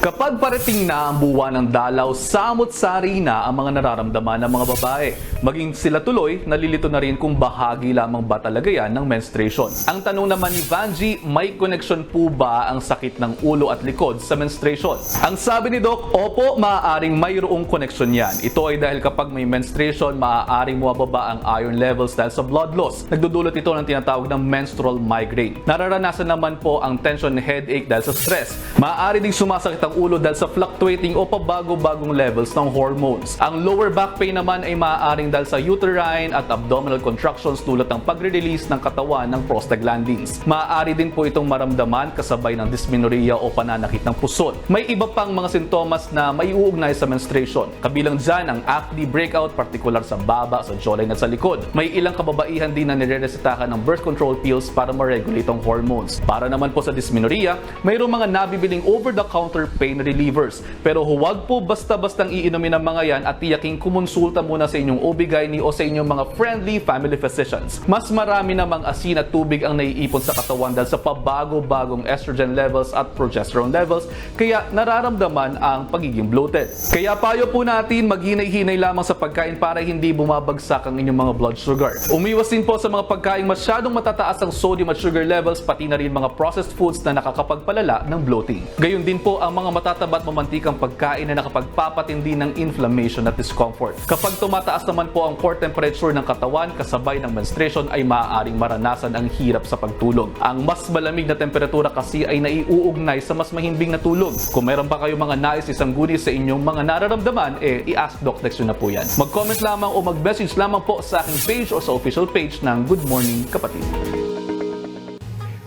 Kapag parating na ang buwan ng dalaw, samot-sari na ang mga nararamdaman ng mga babae. Maging sila tuloy, nalilito na rin kung bahagi lamang ba talaga yan ng menstruation. Ang tanong naman ni Vanji, may connection po ba ang sakit ng ulo at likod sa menstruation? Ang sabi ni Doc, opo, maaaring mayroong connection yan. Ito ay dahil kapag may menstruation, maaaring mababa ang iron levels dahil sa blood loss. Nagdudulot ito ng tinatawag ng menstrual migraine. Nararanasan naman po ang tension headache dahil sa stress. Maaari ding sumasakit ulo dahil sa fluctuating o pabago-bagong levels ng hormones. Ang lower back pain naman ay maaaring dahil sa uterine at abdominal contractions tulad ng pagre-release ng katawan ng prostaglandins. Maaari din po itong maramdaman kasabay ng dysmenorrhea o pananakit ng puson. May iba pang mga sintomas na may uugnay sa menstruation. Kabilang dyan ang acne breakout, partikular sa baba, sa jawline at sa likod. May ilang kababaihan din na nireresetahan ng birth control pills para ma-regulate ang hormones. Para naman po sa dysmenorrhea, mayroong mga nabibiling over-the-counter pain relievers. Pero huwag po basta-bastang iinumin ang mga yan at tiyaking kumonsulta muna sa inyong OB-GYN o sa inyong mga friendly family physicians. Mas marami namang asin at tubig ang naiipon sa katawan dahil sa pabago-bagong estrogen levels at progesterone levels, kaya nararamdaman ang pagiging bloated. Kaya payo po natin, maghinay-hinay lamang sa pagkain para hindi bumabagsak ang inyong mga blood sugar. Umiwas din po sa mga pagkain masyadong matataas ang sodium at sugar levels, pati na rin mga processed foods na nakakapagpalala ng bloating. Gayun din po ang mga matataba at mamantikang pagkain na nakapagpapatindi ng inflammation at discomfort. Kapag tumataas naman po ang core temperature ng katawan kasabay ng menstruation ay maaaring maranasan ang hirap sa pagtulog. Ang mas malamig na temperatura kasi ay naiuugnay sa mas mahimbing na tulog. Kung meron pa kayo mga nais isang goodies sa inyong mga nararamdaman, eh i-ask Doc Dex na po yan. Mag-comment lamang o mag-message lamang po sa aking page o sa official page ng Good Morning Kapatid.